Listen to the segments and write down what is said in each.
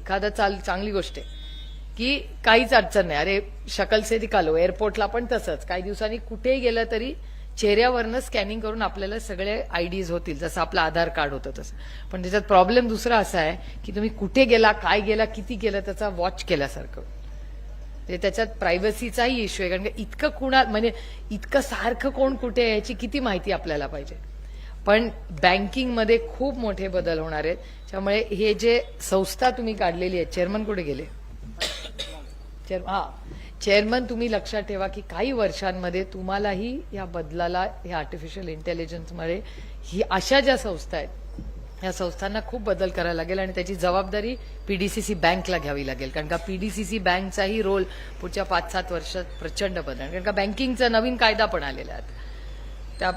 एखादा चाल चांगली गोष्ट आहे. की काहीच अडचण नाही. अरे शकल निकालो एअरपोर्टला पण तसंच. काही दिवसांनी कुठेही गेलं तरी चेहऱ्यावरनं स्कॅनिंग करून आपल्याला सगळे आयडीज होतील. जसं आपलं आधार कार्ड होतं तसं. पण त्याच्यात प्रॉब्लेम दुसरा असा आहे की तुम्ही कुठे गेला काय गेला किती गेला त्याचा वॉच केल्यासारखं. ते त्याच्यात प्रायव्हसीचाही इश्यू आहे. कारण का इतकं कुणा म्हणजे इतकं सारखं कोण कुठे आहे याची किती माहिती आपल्याला पाहिजे? पण बँकिंगमध्ये खूप मोठे बदल होणार आहेत. त्यामुळे हे जे संस्था तुम्ही काढलेली आहे चेअरमन कुठे गेले? चेअर हा. चेअरमन तुम्ही लक्षात ठेवा की काही वर्षांमध्ये तुम्हालाही या बदलाला या आर्टिफिशियल इंटेलिजन्समध्ये ही अशा ज्या संस्था आहेत या संस्थांना खूप बदल करायला लागेल आणि त्याची जबाबदारी पीडीसीसी बँकला घ्यावी लागेल. कारण का पीडीसीसी बँकचाही रोल पुढच्या पाच सात वर्षात प्रचंड बदल कारण का बँकिंगचा नवीन कायदा पण आलेला आहे. त्या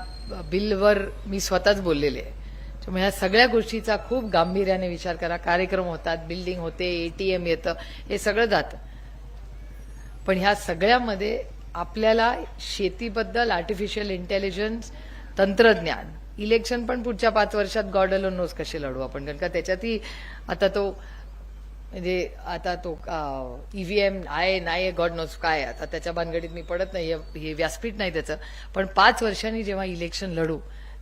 बिलवर मी स्वतःच बोललेले आहे. त्यामुळे ह्या सगळ्या गोष्टीचा खूप गांभीर्याने विचार करा. कार्यक्रम होतात बिल्डिंग होते एटीएम येतं हे सगळं जातं. पण ह्या सगळ्यामध्ये आपल्याला शेतीबद्दल आर्टिफिशियल इंटेलिजन्स तंत्रज्ञान इलेक्शन पण पुढच्या पाच वर्षात गॉड नोस कसे लढू आपण. कारण का त्याच्यातही आता तो म्हणजे आता तो ईव्हीएम आहे नाही गॉड नोज काय आता त्याच्या भानगडीत मी पडत नाही हे व्यासपीठ नाही त्याचं. पण पाच वर्षांनी जेव्हा इलेक्शन लढू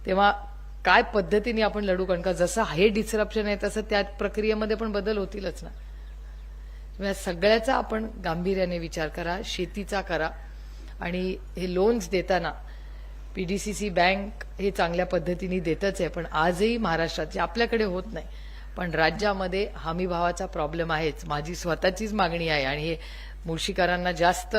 तेव्हा काय पद्धतीने आपण लढू? कारण का जसं हे डिसरप्शन आहे तसं त्या प्रक्रियेमध्ये पण बदल होतीलच ना. या सगळ्याचा आपण गांभीर्याने विचार करा शेतीचा करा. आणि हे लोन्स देताना पीडीसीसी बँक हे चांगल्या पद्धतीने देतच आहे पण आजही महाराष्ट्रात जे आपल्याकडे होत नाही पण राज्यामध्ये हमीभावाचा प्रॉब्लेम आहेच. माझी स्वतःचीच मागणी आहे आणि हे मुळशीकरांना जास्त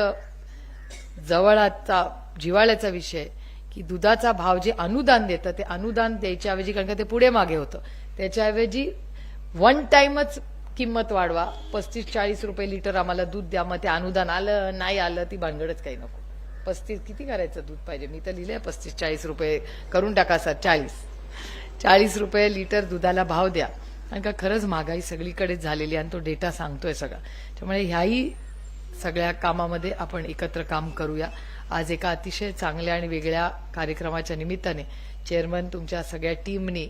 जवळचा जिवाळ्याचा विषय की दुधाचा भाव जे अनुदान देतं ते अनुदान द्यायच्याऐवजी कारण का ते पुढे मागे होतं. त्याच्याऐवजी वन टाइमच किंमत वाढवा. पस्तीस चाळीस रुपये लिटर आम्हाला दूध द्या. मग ते अनुदान आलं नाही आलं ती भानगडच काही नको. पस्तीस किती करायचं दूध पाहिजे? मी तर लिहिलंय पस्तीस चाळीस रुपये करून टाका सर चाळीस. चाळीस रुपये लिटर दुधाला भाव द्या. कारण का खरंच महागाई सगळीकडेच झालेली आणि तो डेटा सांगतोय सगळा. त्यामुळे ह्याही सगळ्या कामामध्ये आपण एकत्र काम करूया. आज एका अतिशय चांगल्या आणि वेगळ्या कार्यक्रमाच्या निमित्ताने चेअरमन तुमच्या सगळ्या टीमनी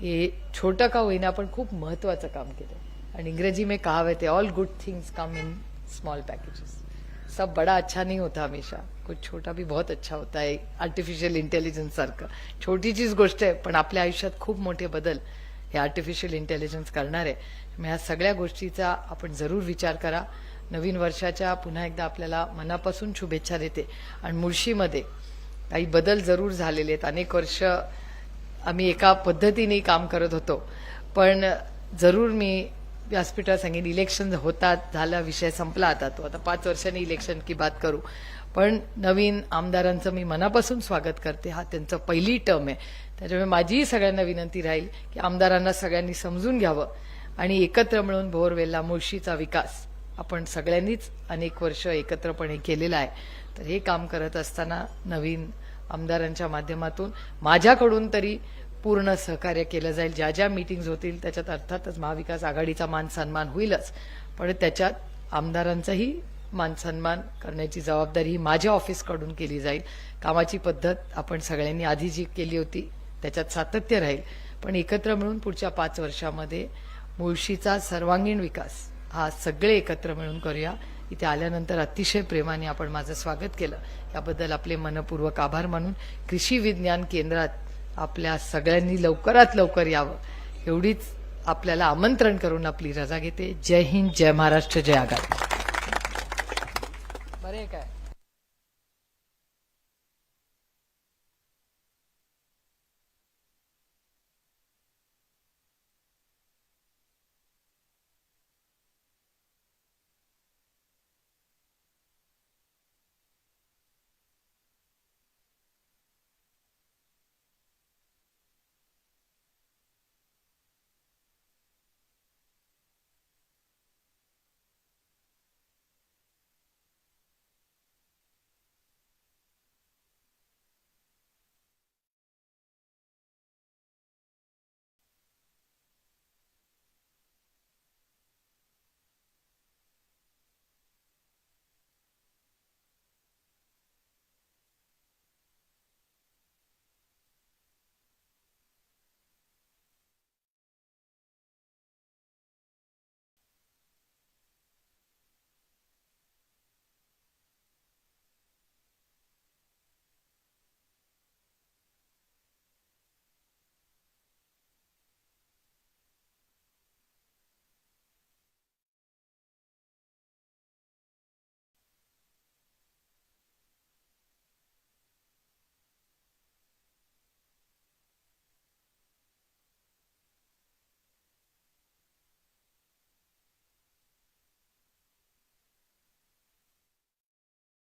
हे छोटं का होईना पण खूप महत्वाचं काम केलं. आणि इंग्रजी मे कहाव ते all good things come in small packages सब बड़ा अच्छा नहीं होता हमेशा. कुछ छोटा भी बहुत अच्छा होता है आर्टिफिशियल इंटेलिजन्स सारखं. छोटीचीच गोष्ट आहे पण आपल्या आयुष्यात खूप मोठे बदल हे आर्टिफिशियल इंटेलिजन्स करणार आहे. मग ह्या सगळ्या गोष्टीचा आपण जरूर विचार करा. नवीन वर्षाच्या पुन्हा एकदा आपल्याला मनापासून शुभेच्छा देते. आणि मुळशीमध्ये काही बदल जरूर झालेले आहेत. अनेक वर्ष आम्ही एका पद्धतीने काम करत होतो. पण जरूर मी व्यासपीठात सांगेन इलेक्शन होतात झाला विषय संपला आता तो. आता पाच वर्षांनी इलेक्शन की बात करू. पण नवीन आमदारांचं मी मनापासून स्वागत करते. हा त्यांचं पहिली टर्म आहे. त्याच्यामुळे माझीही सगळ्यांना विनंती राहील की आमदारांना सगळ्यांनी समजून घ्यावं आणि एकत्र मिळून भोरवेलला मुळशीचा विकास. आपण सगळ्यांनीच अनेक वर्ष एकत्रपणे केलेला आहे. तर हे काम करत असताना नवीन आमदारांच्या माध्यमातून माझ्याकडून तरी पूर्ण सहकार्य केलं जाईल. ज्या ज्या मीटिंग्ज होतील त्याच्यात अर्थातच महाविकास आघाडीचा मान सन्मान होईलच. पण त्याच्यात आमदारांचाही मान सन्मान करण्याची जबाबदारी ही माझ्या ऑफिसकडून केली जाईल. कामाची पद्धत आपण सगळ्यांनी आधी जी केली होती त्याच्यात सातत्य राहील. पण एकत्र मिळून पुढच्या पाच वर्षामध्ये मुळशीचा सर्वांगीण विकास हा सगळे एकत्र मिळून करूया. इथे आल्यानंतर अतिशय प्रेमाने आपण माझं स्वागत केलं. याबद्दल आपले मनपूर्वक आभार मानून कृषी विज्ञान केंद्रात आपल्या सगळ्यांनी लवकरात लवकर यावं. एवढीच आपल्याला आमंत्रण करून आपली रजा घेते. जय हिंद जय महाराष्ट्र जय आघाडी. बरे काय